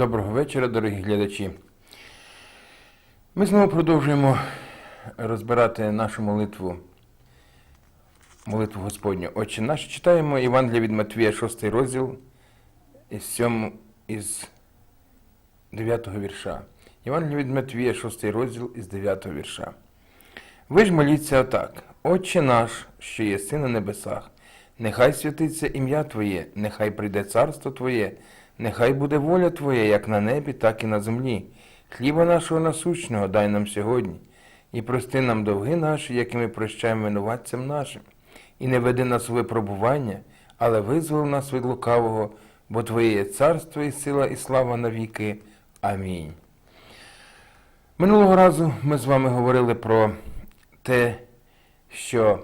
Доброго вечора, дорогі глядачі. Ми знову продовжуємо розбирати нашу молитву, молитву Господню. Отче наш, читаємо Євангелія від Матвія, 6 розділ із 7, із 9 вірша. Євангелія від Матвія, 6 розділ із 9 вірша. Ви ж моліться отак. Отче наш, що єси на небесах, нехай святиться ім'я Твоє, нехай прийде царство Твоє, нехай буде воля Твоя, як на небі, так і на землі. Хліба нашого насущного дай нам сьогодні, і прости нам довги наші, які ми прощаємо винуватцям нашим, і не веди нас у випробування, але визвол нас від лукавого, бо Твоє є царство і сила, і слава навіки. Амінь. Минулого разу ми з вами говорили про те, що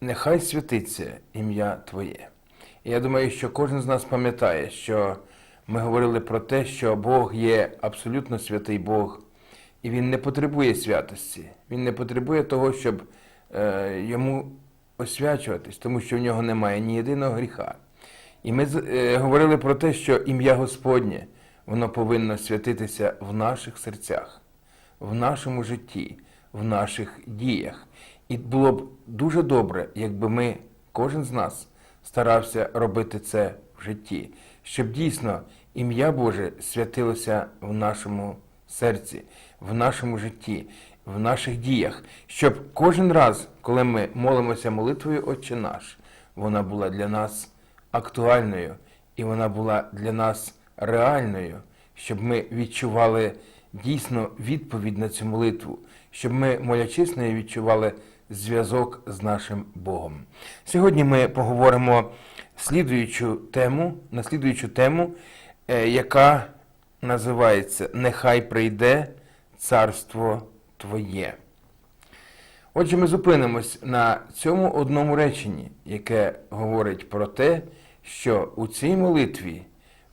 нехай святиться ім'я Твоє. Я думаю, що кожен з нас пам'ятає, що ми говорили про те, що Бог є абсолютно святий Бог, і Він не потребує святості, Він не потребує того, щоб е, йому освячуватись, тому що в нього немає ні єдиного гріха. І ми е, говорили про те, що ім'я Господнє, воно повинно святитися в наших серцях, в нашому житті, в наших діях. І було б дуже добре, якби ми, кожен з нас, старався робити це в житті, щоб дійсно ім'я Боже святилося в нашому серці, в нашому житті, в наших діях, щоб кожен раз, коли ми молимося молитвою Отче наш, вона була для нас актуальною і вона була для нас реальною, щоб ми відчували дійсно відповідь на цю молитву, щоб ми, молячись нею, відчували зв'язок з нашим Богом. Сьогодні ми поговоримо слідуючу тему, на слідуючу тему, е, яка називається Нехай прийде царство Твоє. Отже, ми зупинимось на цьому одному реченні, яке говорить про те, що у цій молитві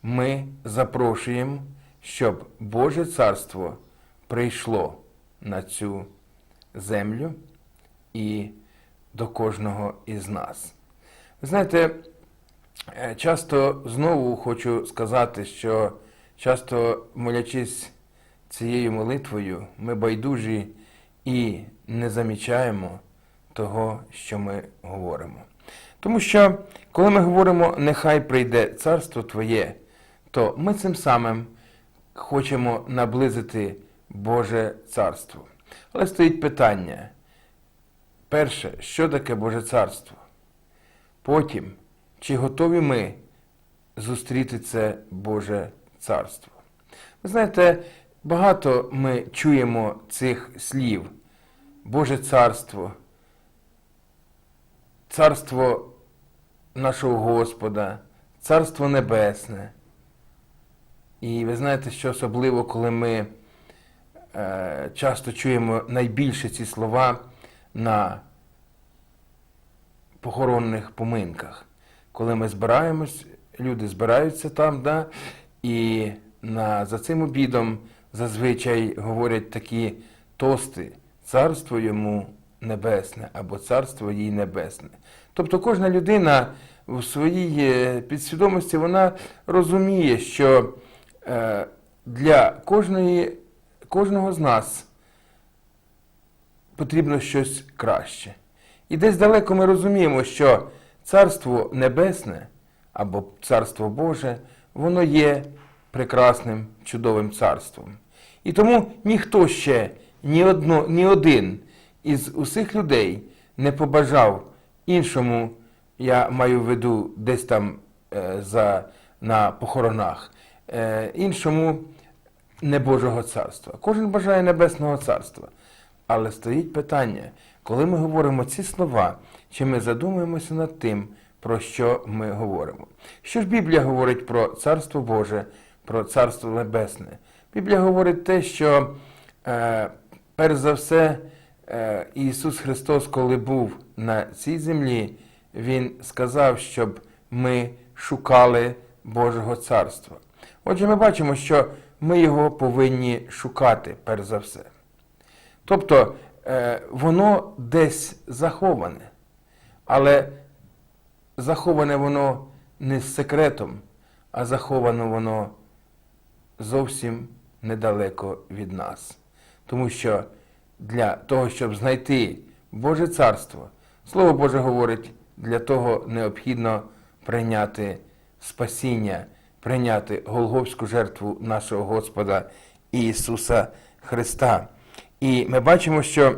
ми запрошуємо, щоб Боже Царство прийшло на цю землю і до кожного із нас. Ви знаєте, е, часто знову хочу сказати, що часто молячись цією молитвою, ми байдужі і не замічаємо того, що ми говоримо. Тому що, коли ми говоримо нехай прийде царство Твоє, то ми цим самим хочемо наблизити Боже царство. Але стоїть питання. Перше, що таке Боже царство? Потім, чи готові ми зустріти це Боже царство? Ви знаєте, багато ми чуємо цих слів. Боже царство, царство нашого Господа, царство небесне. І ви знаєте, що особливо, коли ми е, часто чуємо найбільше ці слова на похоронних поминках. Коли ми збираємось, люди збираються там, да, і на, за цим обідом зазвичай говорять такі тости царство йому небесне або царство їй небесне. Тобто кожна людина в своїй е, підсвідомості вона розуміє, що е, для кожної, кожного з нас потрібно щось краще. І десь далеко ми розуміємо, що Царство Небесне або Царство Боже, воно є прекрасним, чудовим царством. І тому ніхто ще, ні, одно, ні один із усіх людей не побажав іншому, я маю в виду десь там е, за, на похоронах, е, іншому небожого царства. Кожен бажає небесного царства. Але стоїть питання, коли ми говоримо ці слова, чи ми задумуємося над тим, про що ми говоримо? Що ж Біблія говорить про Царство Боже, про Царство Небесне? Біблія говорить те, що е, перш за все е, Ісус Христос, коли був на цій землі, Він сказав, щоб ми шукали Божого Царства. Отже, ми бачимо, що ми його повинні шукати, перш за все. Тобто е, воно десь заховане, але заховане воно не з секретом, а заховано воно зовсім недалеко від нас. Тому що для того, щоб знайти Боже Царство, Слово Боже говорить, для того необхідно прийняти спасіння, прийняти Голговську жертву нашого Господа Ісуса Христа. І ми бачимо, що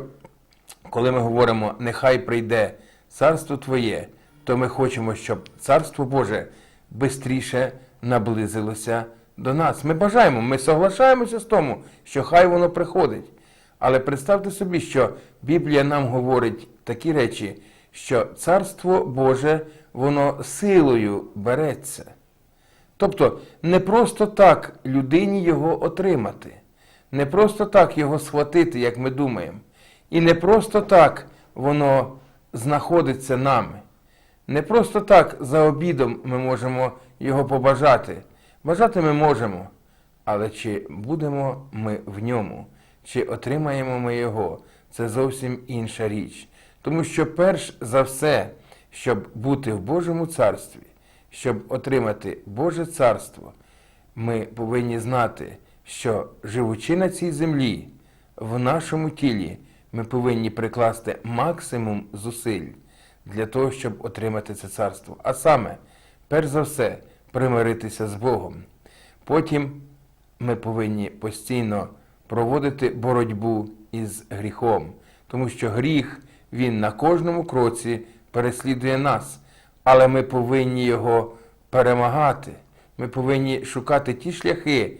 коли ми говоримо нехай прийде царство Твоє, то ми хочемо, щоб Царство Боже бистріше наблизилося до нас. Ми бажаємо, ми соглашаємося з тому, що хай воно приходить. Але представте собі, що Біблія нам говорить такі речі, що Царство Боже, воно силою береться. Тобто не просто так людині його отримати, не просто так його схватити, як ми думаємо, і не просто так воно знаходиться нами. Не просто так за обідом ми можемо його побажати. Бажати ми можемо, але чи будемо ми в ньому, чи отримаємо ми його, це зовсім інша річ. Тому що перш за все, щоб бути в Божому царстві, щоб отримати Боже царство, ми повинні знати, що живучи на цій землі, в нашому тілі, ми повинні прикласти максимум зусиль для того, щоб отримати це царство. А саме, перш за все, примиритися з Богом. Потім ми повинні постійно проводити боротьбу із гріхом, тому що гріх він на кожному кроці переслідує нас, але ми повинні його перемагати. Ми повинні шукати ті шляхи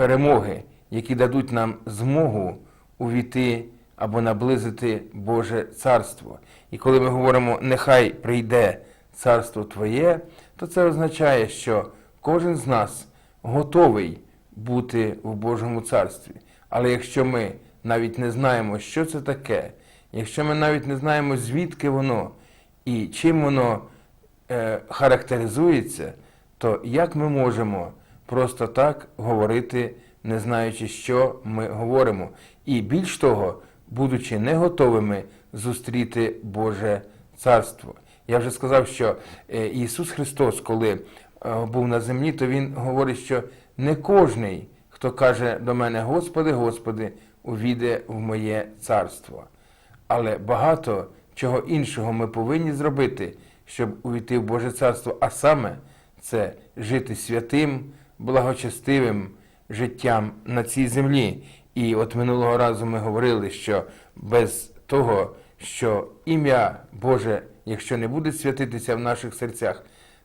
перемоги, які дадуть нам змогу увійти або наблизити Боже царство. І коли ми говоримо нехай прийде царство Твоє, то це означає, що кожен з нас готовий бути в Божому царстві. Але якщо ми навіть не знаємо, що це таке, якщо ми навіть не знаємо, звідки воно і чим воно е, характеризується, то як ми можемо просто так говорити, не знаючи, що ми говоримо, і більш того, будучи не готовими зустріти Боже Царство. Я вже сказав, що е, Ісус Христос, коли е, був на землі, то Він говорить, що не кожний, хто каже до мене, Господи, Господи, увійде в моє царство. Але багато чого іншого ми повинні зробити, щоб увійти в Боже царство, а саме це жити святим, благочестивим життям на цій землі. І от минулого разу ми говорили, що без того, що ім'я Боже, якщо не буде святитися в наших серцях,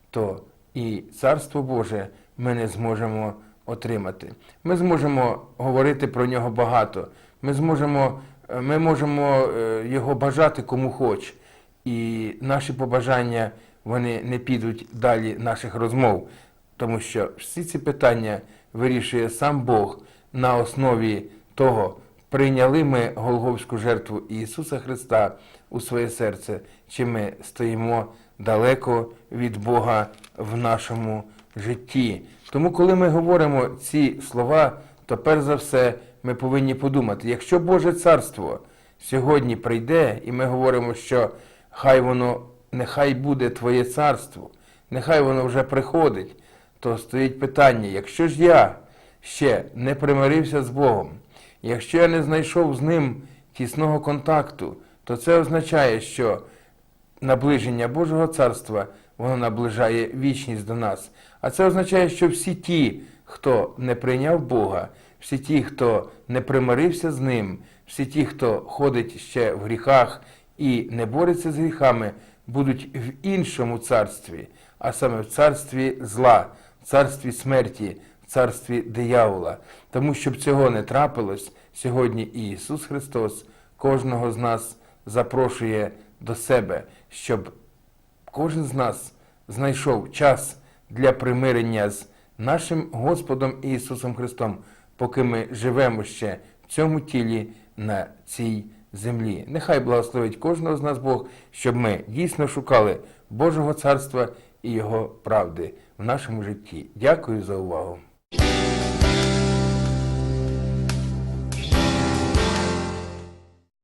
то і Царство Боже ми не зможемо отримати. Ми зможемо говорити про нього багато. Ми зможемо, е, ми можемо е, його бажати кому хоч. І наші побажання вони не підуть далі наших розмов, тому що всі ці питання вирішує сам Бог на основі того, прийняли ми Голговську жертву Ісуса Христа у своє серце, чи ми стоїмо далеко від Бога в нашому житті. Тому, коли ми говоримо ці слова, то перш за все ми повинні подумати, якщо Боже Царство сьогодні прийде, і ми говоримо, що хай воно, нехай буде Твоє царство, нехай воно вже приходить, то стоїть питання, якщо ж я ще не примирився з Богом, якщо я не знайшов з ним тісного контакту, то це означає, що наближення Божого царства воно наближає вічність до нас. А це означає, що всі ті, хто не прийняв Бога, всі ті, хто не примирився з ним, всі ті, хто ходить ще в гріхах і не бореться з гріхами, будуть в іншому царстві, а саме в царстві зла, царстві смерті, царстві диявола. Тому щоб цього не трапилось, сьогодні Ісус Христос кожного з нас запрошує до себе, щоб кожен з нас знайшов час для примирення з нашим Господом Ісусом Христом, поки ми живемо ще в цьому тілі на цій землі. Нехай благословить кожного з нас Бог, щоб ми дійсно шукали Божого царства і Його правди в нашому житті. Дякую за увагу.